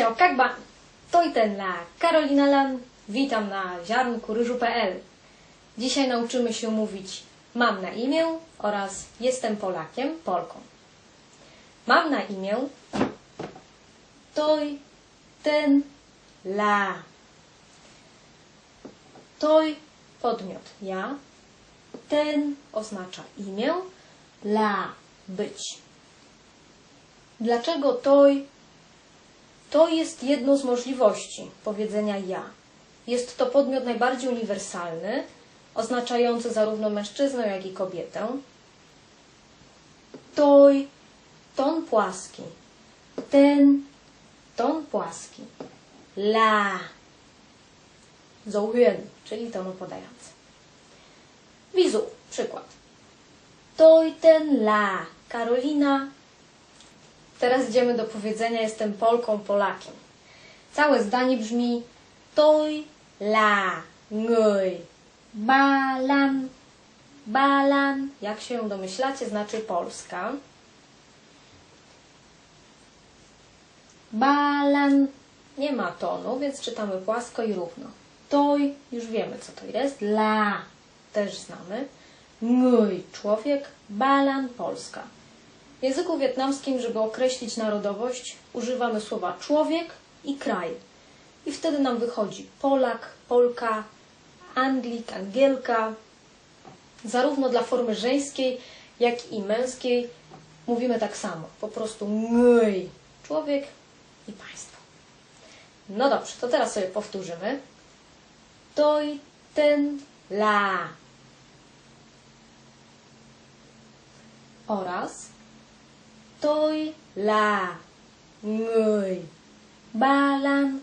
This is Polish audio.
Ciao Kagba, to i ten la Karolina Lan. Witam na ziarnku ryżu.pl. Dzisiaj nauczymy się mówić mam na imię oraz jestem Polakiem, Polką. Mam na imię toj, ten, la. Toj podmiot ja, ten oznacza imię, la być. Dlaczego toj to jest jedno z możliwości powiedzenia ja. Jest to podmiot najbardziej uniwersalny, oznaczający zarówno mężczyznę, jak i kobietę. Toj, ton płaski. Ten, ton płaski. La, zohyen, czyli ton podający. Wizu, przykład. Toj, ten, la. Karolina, Teraz idziemy do powiedzenia jestem Polką, Polakiem. Całe zdanie brzmi Tôi là người Ba Lan. Ba Lan, jak się domyślacie, znaczy Polska. Ba Lan nie ma tonu, więc czytamy płasko i równo. Toj, już wiemy co to jest. La, też znamy. Người, człowiek. Balan, Polska. W języku wietnamskim, żeby określić narodowość, używamy słowa człowiek i kraj. I wtedy nam wychodzi Polak, Polka, Anglik, Angielka. Zarówno dla formy żeńskiej, jak i męskiej mówimy tak samo. Po prostu ngøj, człowiek i państwo. No dobrze, to teraz sobie powtórzymy. Toj, ten, la. Oraz tôi là người ba lan.